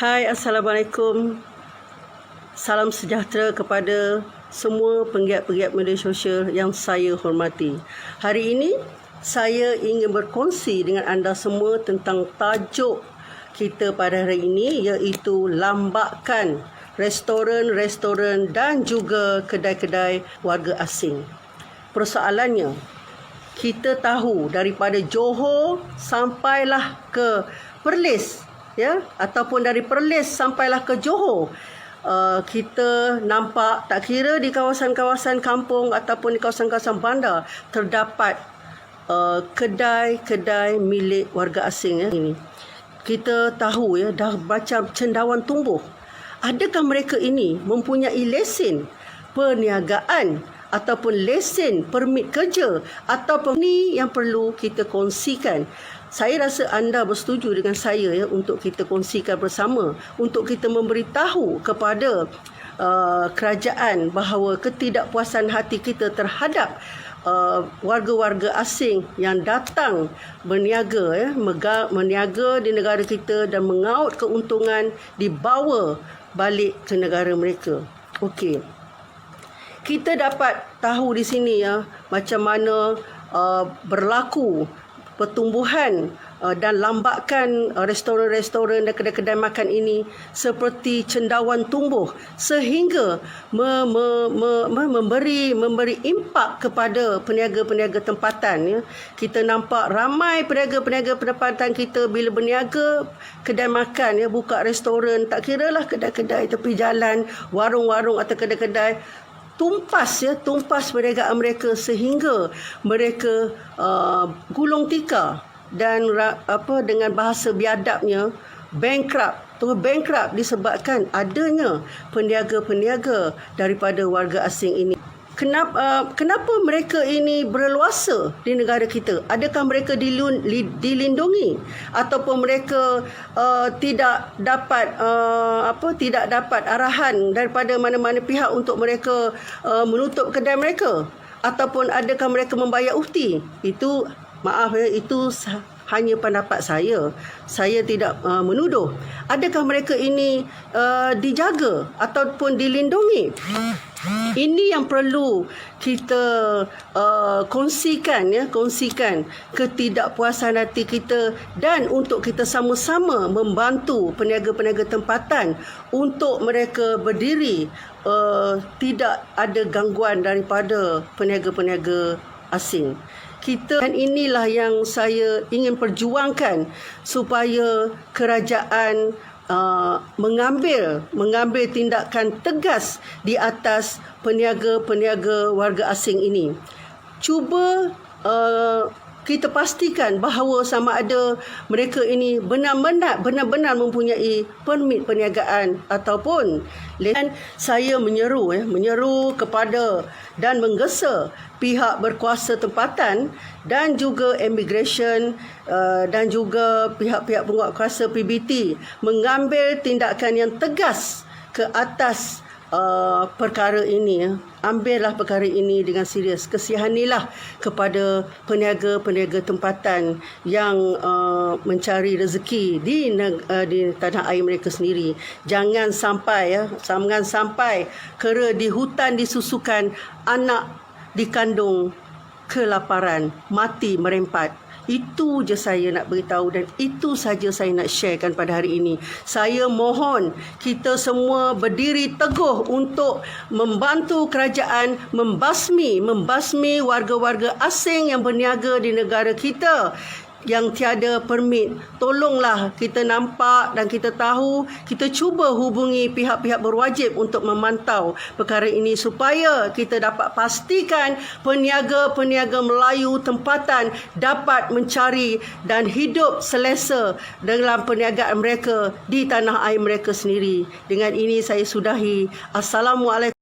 Hai, Assalamualaikum. Salam sejahtera kepada semua penggiat-penggiat media sosial yang saya hormati. Hari ini, saya ingin berkongsi dengan anda semua tentang tajuk kita pada hari ini iaitu lambakan restoran-restoran dan juga kedai-kedai warga asing. Persoalannya, kita tahu daripada Johor sampailah ke Perlis ya ataupun dari Perlis sampailah ke Johor. Uh, kita nampak tak kira di kawasan-kawasan kampung ataupun di kawasan-kawasan bandar terdapat uh, kedai-kedai milik warga asing ya ini. Kita tahu ya dah macam cendawan tumbuh. Adakah mereka ini mempunyai lesen perniagaan ataupun lesen permit kerja ataupun ini yang perlu kita kongsikan. Saya rasa anda bersetuju dengan saya ya untuk kita kongsikan bersama untuk kita memberitahu kepada uh, kerajaan bahawa ketidakpuasan hati kita terhadap uh, warga-warga asing yang datang berniaga ya mega, berniaga di negara kita dan mengaut keuntungan dibawa balik ke negara mereka. Okey kita dapat tahu di sini ya macam mana uh, berlaku pertumbuhan uh, dan lambakan uh, restoran-restoran dan kedai-kedai makan ini seperti cendawan tumbuh sehingga me, me, me, me, memberi memberi impak kepada peniaga-peniaga tempatan ya. Kita nampak ramai peniaga-peniaga tempatan kita bila berniaga kedai makan ya buka restoran tak kiralah kedai-kedai tepi jalan warung-warung atau kedai-kedai tumpas ya tumpas perniagaan mereka sehingga mereka uh, gulung tikar dan apa dengan bahasa biadabnya bankrupt. Tu bankrupt disebabkan adanya peniaga-peniaga daripada warga asing ini kenapa uh, kenapa mereka ini berleluasa di negara kita adakah mereka dilun, li, dilindungi ataupun mereka uh, tidak dapat uh, apa tidak dapat arahan daripada mana-mana pihak untuk mereka uh, menutup kedai mereka ataupun adakah mereka membayar uhti itu maaf ya itu hanya pendapat saya. Saya tidak uh, menuduh. Adakah mereka ini uh, dijaga ataupun dilindungi? Ini yang perlu kita uh, kongsikan ya, kongsikan ketidakpuasan hati kita dan untuk kita sama-sama membantu peniaga-peniaga tempatan untuk mereka berdiri uh, tidak ada gangguan daripada peniaga-peniaga asing. Kita dan inilah yang saya ingin perjuangkan supaya kerajaan uh, mengambil mengambil tindakan tegas di atas peniaga-peniaga warga asing ini. Cuba uh, kita pastikan bahawa sama ada mereka ini benar-benar benar-benar mempunyai permit perniagaan ataupun dan saya menyeru ya menyeru kepada dan menggesa pihak berkuasa tempatan dan juga immigration uh, dan juga pihak-pihak penguatkuasa PBT mengambil tindakan yang tegas ke atas uh, perkara ini ambillah perkara ini dengan serius. Kesihanilah kepada peniaga-peniaga tempatan yang uh, mencari rezeki di uh, di tanah air mereka sendiri. Jangan sampai ya jangan sampai kera di hutan disusukan anak dikandung kelaparan mati merempat itu je saya nak beritahu dan itu saja saya nak sharekan pada hari ini. Saya mohon kita semua berdiri teguh untuk membantu kerajaan membasmi membasmi warga-warga asing yang berniaga di negara kita yang tiada permit. Tolonglah kita nampak dan kita tahu, kita cuba hubungi pihak-pihak berwajib untuk memantau perkara ini supaya kita dapat pastikan peniaga-peniaga Melayu tempatan dapat mencari dan hidup selesa dalam perniagaan mereka di tanah air mereka sendiri. Dengan ini saya sudahi. Assalamualaikum.